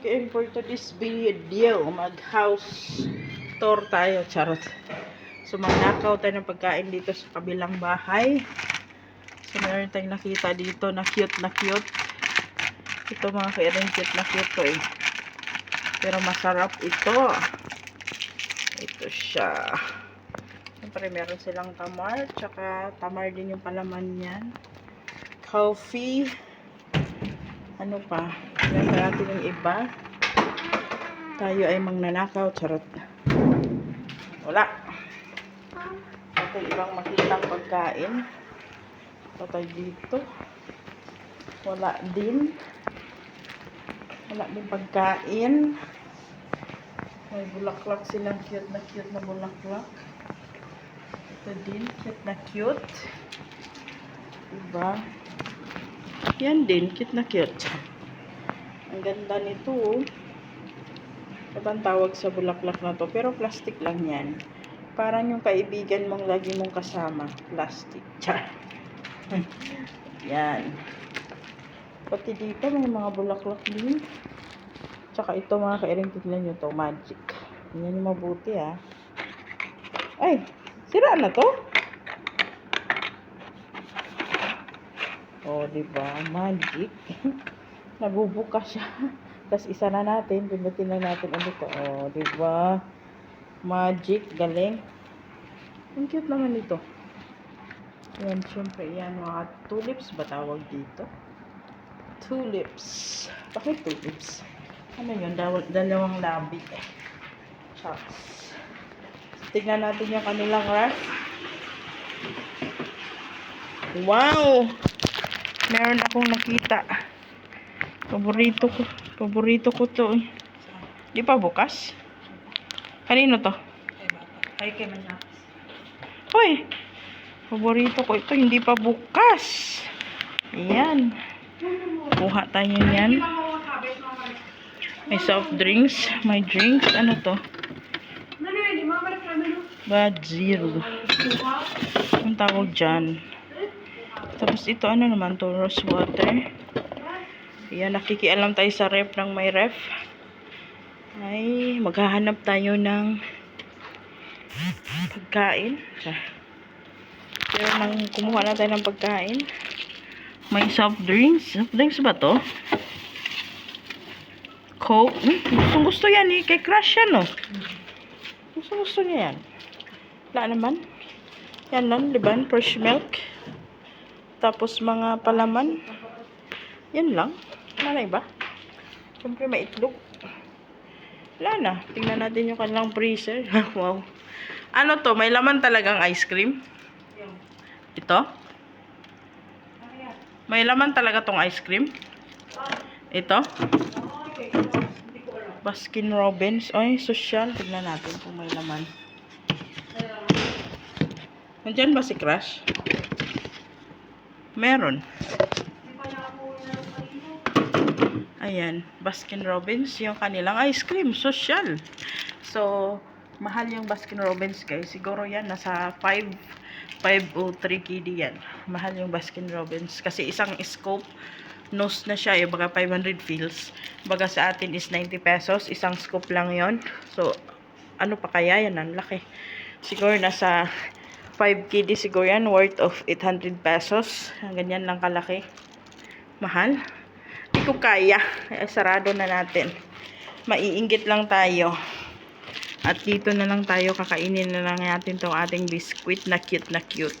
came for today's video. Mag-house tour tayo. Charot. So, magnakaw tayo ng pagkain dito sa kabilang bahay. So, meron tayong nakita dito na cute na cute. Ito mga kairin cute na cute to eh. Pero masarap ito. Ito siya. Siyempre, meron silang tamar. Tsaka, tamar din yung palaman niyan. Coffee. Ano pa? Meron natin yung iba. Tayo ay mangnanakaw. Charot. Wala. Ito ibang makitang pagkain. Patay dito. Wala din. Wala din pagkain. May bulaklak silang cute na cute na bulaklak. Ito din, cute na cute. Diba? Yan din, cute na cute. Ang ganda nito. oh. Ano tawag sa bulaklak na to? Pero plastic lang yan. Parang yung kaibigan mong lagi mong kasama. Plastic. Char. yan. Pati dito may mga bulaklak din. Tsaka ito mga kairing tignan nyo to. Magic. Yan yung mabuti ah. Ay! Sira na to? Oh, di ba? Magic. Nabubuka siya. Tapos isa na natin, pindutin na natin ulit. Oh, di ba? Magic, galing. Ang cute naman ito. Yan, syempre, yan, mga tulips ba tawag dito? Tulips. Bakit tulips? Ano yun? Dalawang labi. Shucks. Tignan natin yung kanilang ref. Wow! Meron akong nakita. Paborito ko. Paborito ko to. eh. Di pa bukas? Kanino to? Ay, kay man Hoy! Paborito ko ito. Hindi pa bukas. Ayan. Kuha tayo yan. May soft drinks. May drinks. Ano to? Ano namin. Bad zero. Ang tawag dyan. Tapos ito ano naman to? Rose water. Ayan, nakikialam tayo sa ref ng may ref. Ay, maghahanap tayo ng pagkain. Pero nang kumuha na tayo ng pagkain, may soft drinks. Soft drinks ba to? Coke. Hmm, gustong gusto yan eh. Kay Crush yan oh. Gusto gusto niya yan. Wala naman. Yan lang, liban, fresh milk. Tapos mga palaman. Yan lang. Wala na iba. Siyempre may itlog. Wala na. Tingnan natin yung kanilang freezer. wow. Ano to? May laman talagang ice cream? Ito? May laman talaga tong ice cream? Ito? Baskin Robbins. Ay, social. Tignan natin kung may laman. Nandyan ba si Crush? Meron. Ayan, Baskin Robbins, yung kanilang ice cream, social. So, mahal yung Baskin Robbins guys. Siguro yan, nasa 5, 5 o 3 KD yan. Mahal yung Baskin Robbins. Kasi isang scope, nose na siya, yung baga 500 fills. Baga sa atin is 90 pesos. Isang scoop lang yon So, ano pa kaya yan? Ang laki. Siguro nasa 5 KD siguro yan, worth of 800 pesos. Ganyan lang kalaki. Mahal. Ko kaya. Eh, sarado na natin. Maiinggit lang tayo. At dito na lang tayo, kakainin na lang natin tong ating biscuit na cute na cute.